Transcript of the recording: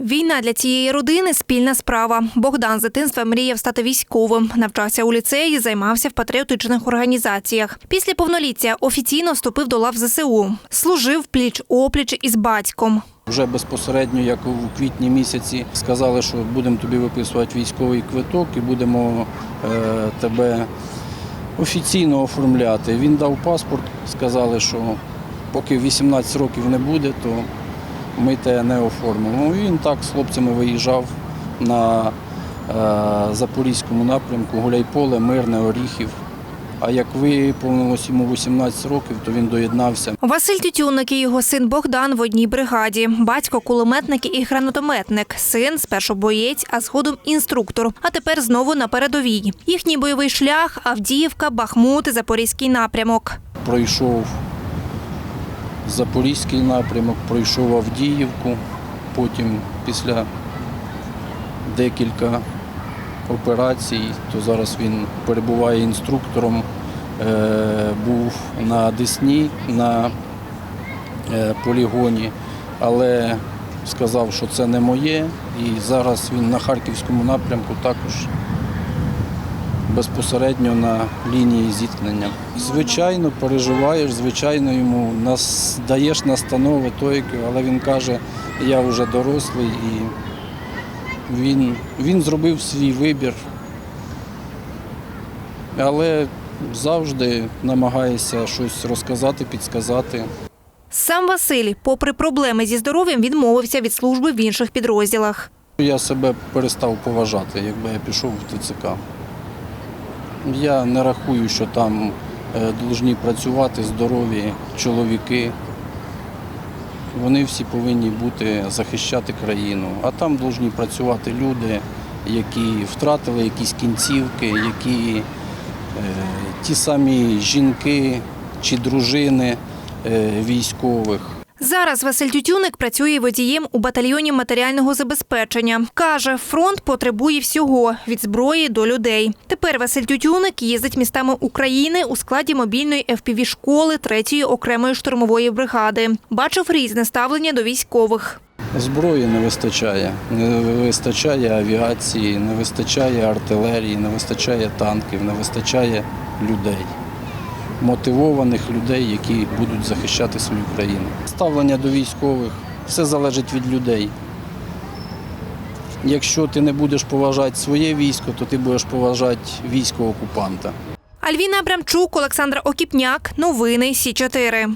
Війна для цієї родини спільна справа. Богдан з дитинства мріяв стати військовим. Навчався у ліцеї, займався в патріотичних організаціях. Після повноліття офіційно вступив до лав ЗСУ. Служив пліч опліч із батьком. Вже безпосередньо, як у квітні місяці, сказали, що будемо тобі виписувати військовий квиток і будемо е, тебе офіційно оформляти. Він дав паспорт, сказали, що поки 18 років не буде, то ми тебе не оформимо. Він так з хлопцями виїжджав на е, Запорізькому напрямку, Гуляйполе, Мирне, Оріхів. А як виповнилось йому 18 років, то він доєднався. Василь Тютюнник і його син Богдан в одній бригаді. Батько кулеметник і гранатометник. Син спершу боєць, а згодом інструктор. А тепер знову на передовій. Їхній бойовий шлях Авдіївка, Бахмут, Запорізький напрямок. пройшов Запорізький напрямок, пройшов Авдіївку, потім після декілька операцій, то зараз він перебуває інструктором, е, був на Десні на е, полігоні, але сказав, що це не моє, і зараз він на Харківському напрямку також безпосередньо на лінії зіткнення. Звичайно, переживаєш, звичайно, йому нас даєш настанови тойки, але він каже, я вже дорослий і він, він зробив свій вибір. Але завжди намагається щось розказати, підсказати. Сам Василь, попри проблеми зі здоров'ям, відмовився від служби в інших підрозділах. Я себе перестав поважати, якби я пішов в ТЦК. Я не рахую, що там е, повинні працювати здорові чоловіки. Вони всі повинні бути захищати країну. А там повинні працювати люди, які втратили якісь кінцівки, які е, ті самі жінки чи дружини е, військових. Зараз Василь Тютюник працює водієм у батальйоні матеріального забезпечення. Каже, фронт потребує всього від зброї до людей. Тепер Василь Тютюник їздить містами України у складі мобільної fpv школи 3-ї окремої штурмової бригади. Бачив різне ставлення до військових. Зброї не вистачає. Не вистачає авіації, не вистачає артилерії, не вистачає танків, не вистачає людей. Мотивованих людей, які будуть захищати свою країну. Ставлення до військових все залежить від людей. Якщо ти не будеш поважати своє військо, то ти будеш поважати військо окупанта. Альвіна Абрамчук, Олександр Окіпняк. Новини Сі 4